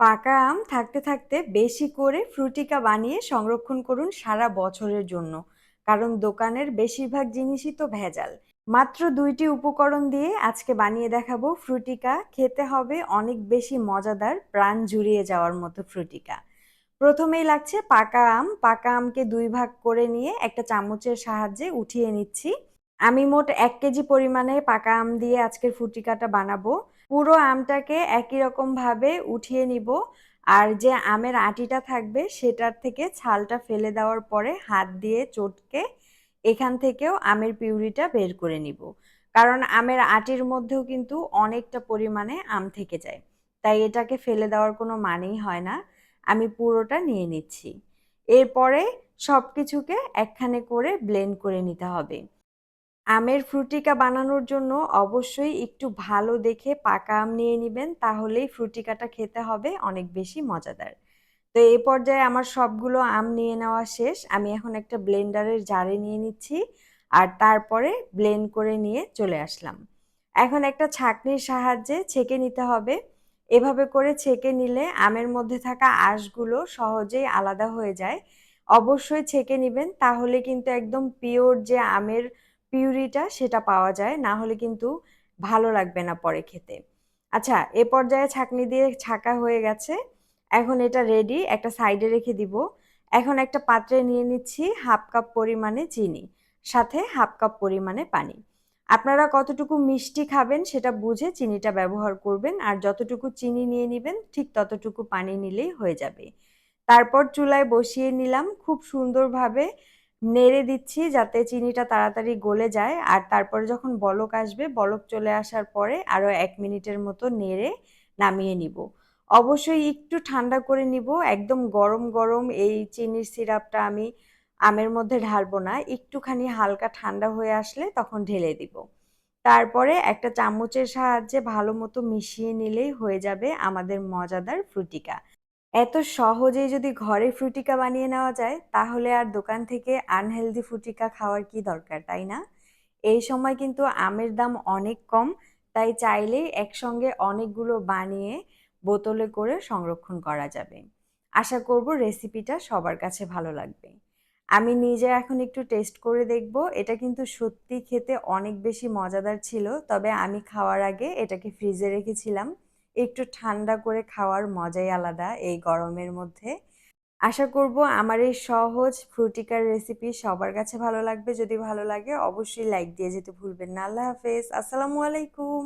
পাকা আম থাকতে থাকতে বেশি করে ফ্রুটিকা বানিয়ে সংরক্ষণ করুন সারা বছরের জন্য, কারণ দোকানের বেশিরভাগ জিনিসই তো ভেজাল। মাত্র দুইটি উপকরণ দিয়ে আজকে বানিয়ে দেখাবো ফ্রুটিকা। খেতে হবে অনেক বেশি মজাদার, প্রাণ জুড়িয়ে যাওয়ার মতো ফ্রুটিকা। প্রথমেই লাগছে পাকা আম। পাকা আমকে দুই ভাগ করে নিয়ে একটা চামচের সাহায্যে উঠিয়ে নিচ্ছি। আমি মোট এক কেজি পরিমাণে পাকা আম দিয়ে আজকের ফ্রুটিকাটা বানাবো। পুরো আমটাকে একই রকম ভাবে উঠিয়ে নিব। আর যে আমের আটিটা থাকবে সেটার থেকে ছালটা ফেলে দেওয়ার পরে হাত দিয়ে চটকে এখান থেকেও আমের পিউরিটা বের করে নিব। কারণ আমের আটির মধ্যেও কিন্তু অনেকটা পরিমাণে আম থেকে যায়। তাই এটাকে ফেলে দেওয়ার কোনো মানেই হয় না। আমি পুরোটা নিয়ে নিচ্ছি। এরপরে সব কিছুকে একখানে করে ব্লেন্ড করে নিতে হবে। আমের ফ্রুটিকা বানানোর জন্য অবশ্যই একটু ভালো দেখে পাকা আম নিয়ে নিবেন, তাহলেই ফ্রুটিকাটা খেতে হবে, অনেক বেশি মজাদার। তো এই পর্যায়ে আমার সবগুলো আম নিয়ে নেওয়া শেষ, আমি এখন একটা ব্লেন্ডারের জারে নিয়ে নিচ্ছি আর তারপরে ব্লেন্ড করে নিয়ে চলে আসলাম। এখন একটা ছাঁকনির সাহায্যে ছেঁকে নিতে হবে। এভাবে করে ছেঁকে নিলে আমের মধ্যে থাকা আঁশগুলো সহজেই আলাদা হয়ে যায়। অবশ্যই ছেঁকে নেবেন, তাহলে কিন্তু একদম পিওর যে আমের পিউরিটা সেটা পাওয়া যায়, না হলে কিন্তু ভালো লাগবে না পরে খেতে। আচ্ছা এ পর্যায়ে ছাকনি দিয়ে ছাকা হয়ে গেছে। এখন এটা রেডি একটা সাইডে রেখে দিব। এখন একটা পাত্রে নিয়ে নিচ্ছি হাফ কাপ পরিমাণে চিনি, সাথে হাফ কাপ পরিমাণে পানি। আপনারা কতটুকু মিষ্টি খাবেন সেটা বুঝে চিনিটা ব্যবহার করবেন, আর যতটুকু চিনি নিয়ে নেবেন ঠিক ততটুকু পানি নিলেই হয়ে যাবে। তারপর চুলায় বসিয়ে নিলাম খুব সুন্দরভাবে নেড়ে দিচ্ছি যাতে চিনিটা তাড়াতাড়ি গলে যায়। আর তারপরে যখন বলক আসবে, বলক চলে আসার পরে আরও এক মিনিটের মতো নেড়ে নামিয়ে নিব। অবশ্যই একটু ঠান্ডা করে নিব। একদম গরম গরম এই চিনির সিরাপটা আমি আমের মধ্যে ঢালবো না। একটুখানি হালকা ঠান্ডা হয়ে আসলে তখন ঢেলে দিব। তারপরে একটা চামচের সাহায্যে ভালো মতো মিশিয়ে নিলেই হয়ে যাবে আমাদের মজাদার ফ্রুটিকা। এত সহজেই যদি ঘরে ফ্রুটিকা বানিয়ে নেওয়া যায়, তাহলে আর দোকান থেকে আনহেলদি ফ্রুটিকা খাওয়ার কি দরকার, তাই না? এই সময় কিন্তু আমের দাম অনেক কম, তাই চাইলেই একসঙ্গে অনেকগুলো বানিয়ে বোতলে করে সংরক্ষণ করা যাবে। আশা করব রেসিপিটা সবার কাছে ভালো লাগবে। আমি নিজে এখন একটু টেস্ট করে দেখব, এটা কিন্তু সত্যি খেতে অনেক বেশি মজাদার ছিল, তবে আমি খাওয়ার আগে এটাকে ফ্রিজে রেখেছিলাম। একটু ঠান্ডা করে খাওয়ার মজাই আলাদা এই গরমের মধ্যে। আশা করব আমার এই সহজ ফ্রুটিকার রেসিপি সবার কাছে ভালো লাগবে। যদি ভালো লাগে, অবশ্যই লাইক দিয়ে যেতে ভুলবেন না। আল্লাহ হাফেজ। আসসালামু আলাইকুম।